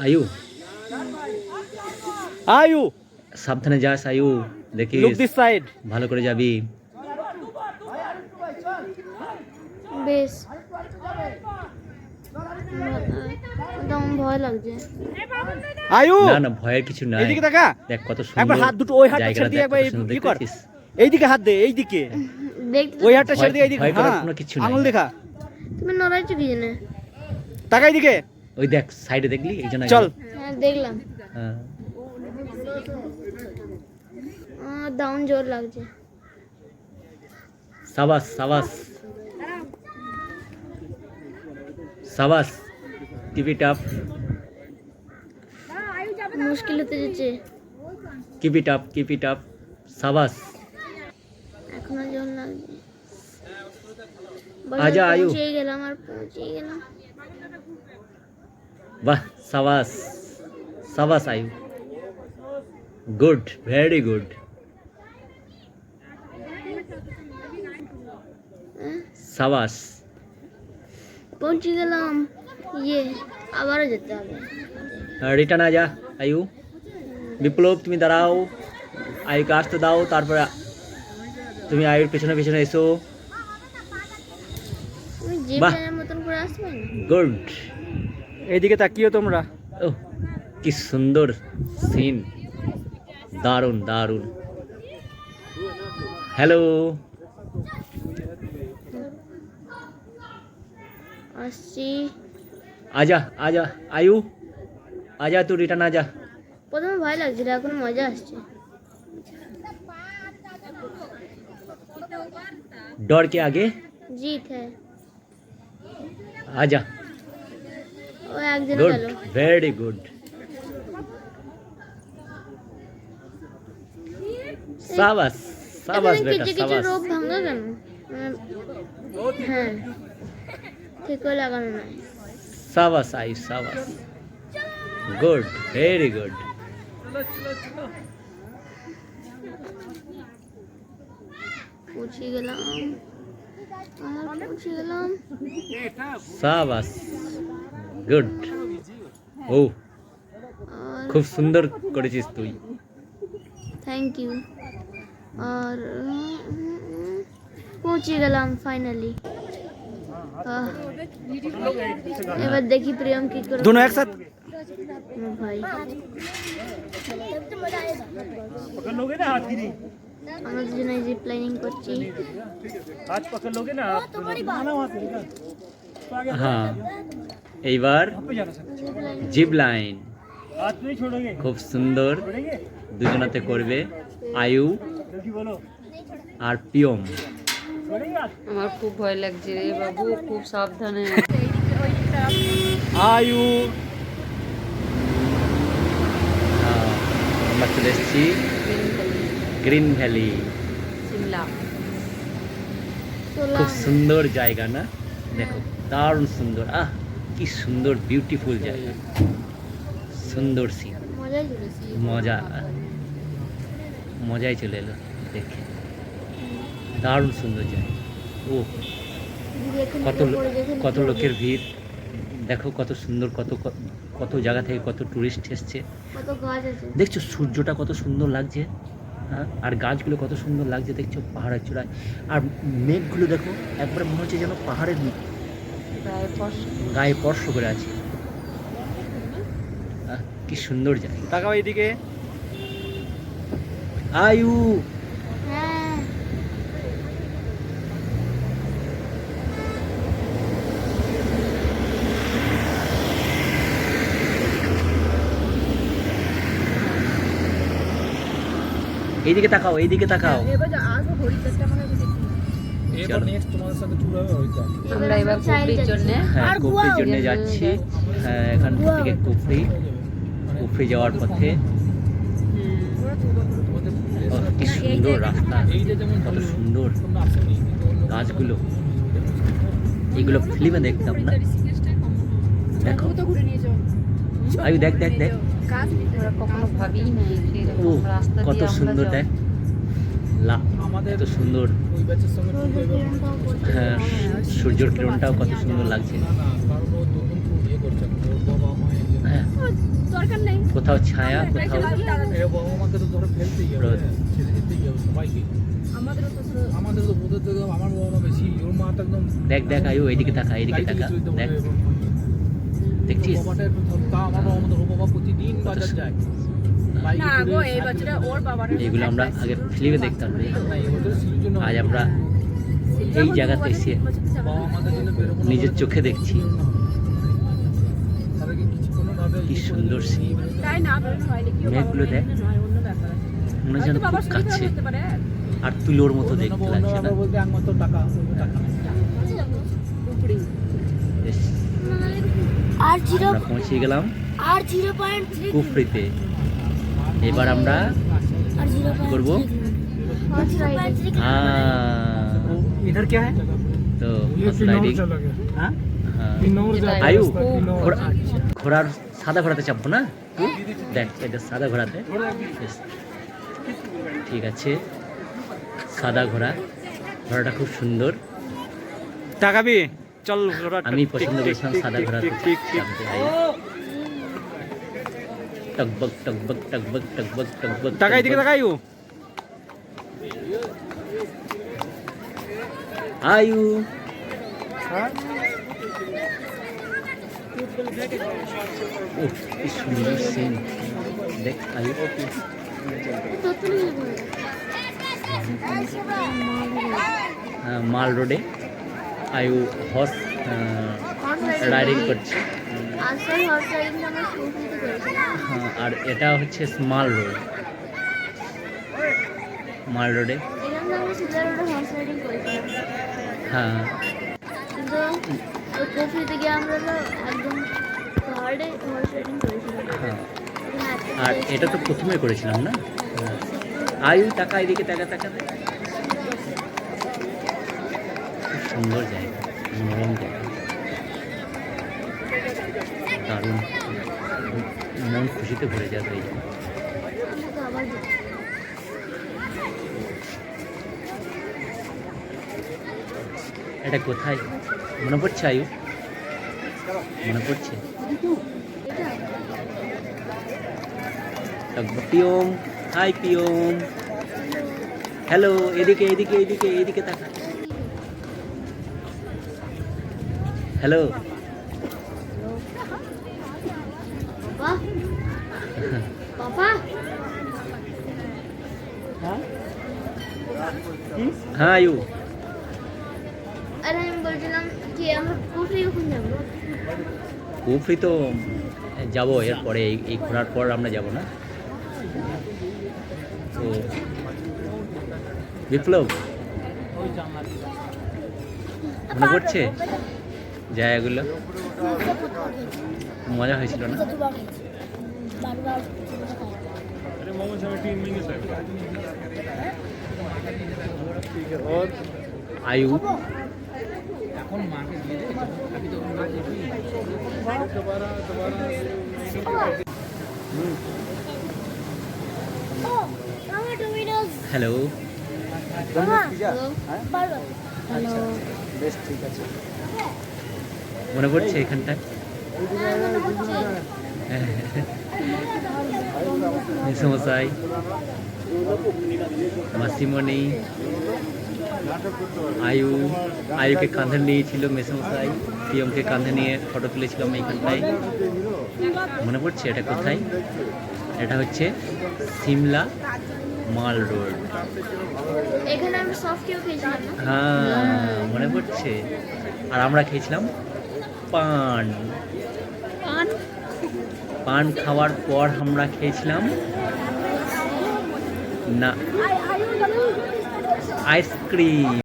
আয়ু। আয়ু। সাবধানে যাস আয়ু। সাইড ভালো করে যাবি। বেশ। ভয় লাগছে। আয়ু। না না ভয়ের কিছু নাই। এইদিকে তাকা দেখ কত একবার হাত দুটো ওই হাতটা ছেড়ে দিয়ে একবার এই- কর। এইদিকে হাত দে এইদিকে। ওই হাতটা ছেড়ে দিয়ে এইদিকে। হ্যাঁ। কোনো কিছু নাই। আঙুল দেখা। তুমি নড়াইছো কি জন্য তাকা এইদিকে ওই দেখ সাইডে দেখলি? এই জন্য চল। হ্যাঁ দেখলাম। হ্যাঁ। দাউন জোর লাগছে। সাবাস সাবাস। সাবাস কিপ ইট আপ মুশকিল হতে যাচ্ছে। Keep it up keep it up সাবাস। এখনও জোর লাগছে। আজা, আয়ু। পৌঁছে গেলাম আর পৌঁছে গেলাম বাহ সাবাস সাবাস আয়ু গুড ভেরি গুড হ্যাঁ? সাবাস পৌঁছে গেলাম ইয়ে আবারও যেতে হবে রিটার্ন আজা আয়ু বিপ্লব তুমি দাঁড়াও আয়ুকে আসতে দাও তারপরে তুমি আয়ুর পেছনে পেছনে এসো গুড এইদিকে তাকিও তোমরা ও কি সুন্দর সিন দারুণ দারুণ হ্যালো আসছি আজা আজা আয়ু আজা তুই রিটার্ন আজা প্রথমে ভয় লাগছিল এখন মজা আসছে डर के आगे জিত হ্যাঁ আজা গুড ভেরি গুড সাবাস সাবাস বেটা সাবাস রোগ ভাঙা কেন হ্যাঁ ঠিক লাগানো না সাবাস আই সাবাস গুড ভেরি গুড পৌঁছে গেলাম আর পৌঁছে গেলাম शाबाश গুড ও আর খুব সুন্দর করেছিস তুই থ্যাংক ইউ আর উম, পৌঁছে গেলাম ফাইনালি এবার দেখি প্রিয়ম কি করে दोनों एक साथ আমার ভাই আমরা দুজনে যে প্ল্যানিং করছি। হ্যাঁ। এইবার জিপ লাইন। খুব সুন্দর। দুজনাতে করবে। আয়ু আর পিয়ম। আমার খুব ভয় লাগছে রে বাবু খুব সাবধানে। আয়ু। আমরা চলে এসেছি। Green valley. সিমলা। খুব সুন্দর জায়গা না? দেখো দারুণ সুন্দর। আহ কি সুন্দর বিউটিফুল জায়গা। সুন্দর সিন মজা। মজাই চলে এলো দেখে। দারুণ সুন্দর জায়গা। ও কত কত লোকের ভিড়। দেখো কত সুন্দর কত কত জায়গা থেকে কত টুরিস্ট এসছে। কত গাছ আছে। দেখছ সূর্যটা কত সুন্দর লাগছে। হ্যাঁ। আর গাছগুলো কত সুন্দর লাগছে দেখছ পাহাড়ের চূড়ায়। আর মেঘগুলো দেখো একবার মনে হচ্ছে যেন পাহাড়ের মেঘ। গায়ে স্পর্শ। করে আছে। আহ, কি সুন্দর জায়গা। তাকাও এইদিকে। আয়ু! এইদিকে তাকাও এইদিকে তাকাও। আমরা এবার কুফরির জন্য হ্যাঁ কুফরির জন্য যাচ্ছি। হ্যাঁ এখান থেকে কুফরি। কুফরি যাওয়ার পথে। কি সুন্দর রাস্তা। কত সুন্দর গাছগুলো। এগুলো ফিল্মে দেখতাম না। দেখো। আয়ু দেখ দেখ দেখ। আমরা কখনো ভাবিই নাই এরকম রাস্তা কত দিয়ে সুন্দর দেখ। লা কত সুন্দর। হ্যাঁ সূর্যের কিরণটাও কত সুন্দর লাগছে। ইয়ে হ্যাঁ। দরকার নেই। কোথাও ছায়া কোথাও বাবা মাকে তো ধরো ফেলতেই হবে রোদ। ছেড়ে দিতেই হবে সবাইকে। আমাদেরও তো আমাদের তো ওদের আমার বাবা মা বেশি ওর মা তো একদম দেখ দেখ আয়ু এইদিকে তাকা এইদিকে গাড়িতে তাকা। চলতে দেখ। এবং দেখছিস? তা আমার আগে ফিল্মে দেখতাম আজ আমরা এই জায়গাতে এসে নিজের চোখে দেখছি। কি সুন্দর সিন মেঘগুলো দেখ। মনে যেন খুব কাছে। আর তুলোর মতো দেখতে লাগছে না। বলতে একমাত্র টাকা ওই টাকা নেই। উপরি বেশ, আর পৌঁছে গেলাম। আর জিরো পয়েন্ট থ্রি কুফরিতে এবার আমরা আর জিরো কি করবো হর্স রাইডিং হ্যাঁ वो इधर क्या है তো হর্স রাইডিং हाँ হ্যাঁ যেটাই আয়ু খুব ঘোড়া ঘোড়ার সাদা ঘোড়াতে চাপবো না দেখ এটা সাদা ঘোড়াতে বেশ। ঠিক আছে সাদা ঘোড়া ঘোড়াটা খুব সুন্দর তাকাবি চল ঘোড়া আমি পছন্দ করেছিলাম সাদা ঘোড়া টকবক টকবক তাকাই দিকে টকবক। তাকাই ও আয়ু ও কি সুন্দর সিন দেখ আয়ু মাল রোডে আয়ু হর্স রাইডিং করছে আর এটা হচ্ছে স্মল রোড। মাল রোডে। হ্যাঁ। হ্যাঁ। আর এটা তো প্রথমে করেছিলাম না? হ্যাঁ। আয়ু টাকা এদিকে টাকা টাকা খুব সুন্দর জায়গা নরম জায়গা। দারুণ। মন খুশিতে ভরে যাবে। এটা কোথায়? মনে পড়ছে আয়ু? মনে পড়ছে? পিওম হাই পিওম হ্যালো এদিকে এদিকে এদিকে এদিকে তাকা হ্যালো হ্যাঁ আয়ু। আরে আমি বলছিলাম কি আমরা কফি কখন যাব? কুফরি তো যাব এরপরে এই ঘোরার পর আমরা যাব না? তো বিপ্লব মনে পড়ছে? জায়গাগুলো? মজা হয়েছিল না বারবার আয়ু এখন মাকে দিয়ে দে আমি তো না যেবি হ্যালো হ্যালো বেশ ঠিক আছে মনে পড়ছে এখানটায়? সমস্যায় মাসিমণি আয়ু আয়ুকে কাঁধে নিয়েছিল মেসমশাই পিয়মকে কাঁধে নিয়ে ফটো তুলেছিলাম এইখানটায় মনে পড়ছে এটা কোথায়? এটা হচ্ছে সিমলা মাল রোড। হ্যাঁ মনে পড়ছে। আর আমরা খেয়েছিলাম পান। পান? পান খাওয়ার পর আমরা খেয়েছিলাম না আইসক্রিম।